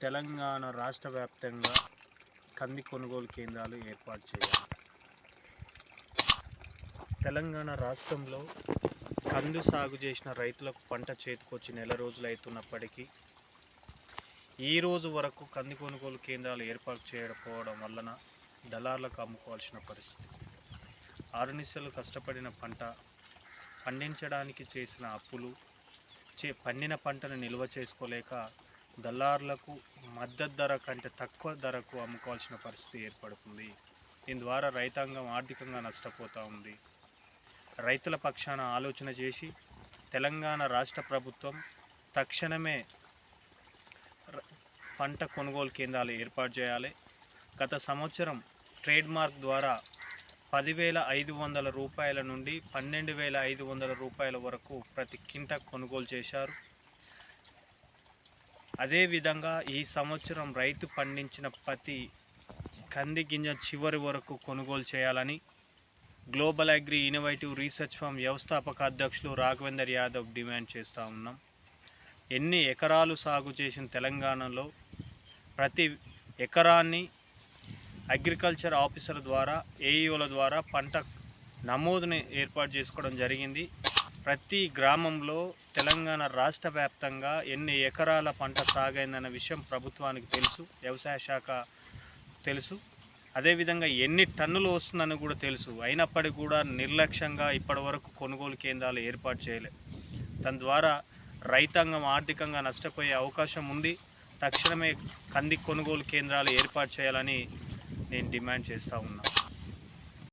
తెలంగాణ రాష్ట్ర వ్యాప్తంగా కంది కొనుగోలు కేంద్రాలు ఏర్పాటు చేయాలి. తెలంగాణ రాష్ట్రంలో కందు సాగు చేసిన రైతులకు పంట చేతికొచ్చి నెల రోజులు అవుతున్నప్పటికీ ఈ రోజు వరకు కంది కొనుగోలు కేంద్రాలు ఏర్పాటు చేయకపోవడం వలన దళార్లకు అమ్ముకోవాల్సిన పరిస్థితి. ఆరు నిశలు కష్టపడిన పంట పండించడానికి చేసిన అప్పులు చే పండిన పంటను నిల్వ చేసుకోలేక దళారులకు మద్దతు ధర కంటే తక్కువ ధరకు అమ్ముకోవాల్సిన పరిస్థితి ఏర్పడుతుంది. దీని ద్వారా రైతాంగం ఆర్థికంగా నష్టపోతూ ఉంది. రైతుల పక్షాన ఆలోచన చేసి తెలంగాణ రాష్ట్ర ప్రభుత్వం తక్షణమే పంట కొనుగోలు కేంద్రాలు ఏర్పాటు చేయాలి. గత సంవత్సరం ట్రేడ్ మార్క్ ద్వారా పదివేల ఐదు వందల రూపాయల నుండి పన్నెండు వేల ఐదు వందల రూపాయల వరకు ప్రతి కింట కొనుగోలు చేశారు. అదేవిధంగా ఈ సంవత్సరం రైతు పండించిన ప్రతి కంది గింజ చివరి వరకు కొనుగోలు చేయాలని global agri innovative research farm వ్యవస్థాపక అధ్యక్షులు రాఘవేందర్ యాదవ్ డిమాండ్ చేస్తూ ఉన్నాం. ఎన్ని ఎకరాలు సాగు చేసిన తెలంగాణలో ప్రతి ఎకరాన్ని అగ్రికల్చర్ ఆఫీసర్ ద్వారా ఏఈఓల ద్వారా పంట నమోదుని ఏర్పాటు చేసుకోవడం జరిగింది. ప్రతి గ్రామంలో తెలంగాణ రాష్ట్ర వ్యాప్తంగా ఎన్ని ఎకరాల పంట సాగైందన్న విషయం ప్రభుత్వానికి తెలుసు వ్యవసాయ శాఖ తెలుసు. అదేవిధంగా ఎన్ని టన్నులు వస్తుందని కూడా తెలుసు. అయినప్పటికీ కూడా నిర్లక్ష్యంగా ఇప్పటివరకు కొనుగోలు కేంద్రాలు ఏర్పాటు చేయలే. దాని ద్వారా రైతాంగం ఆర్థికంగా నష్టపోయే అవకాశం ఉంది. తక్షణమే కంది కొనుగోలు కేంద్రాలు ఏర్పాటు చేయాలని నేను డిమాండ్ చేస్తూ ఉన్నాను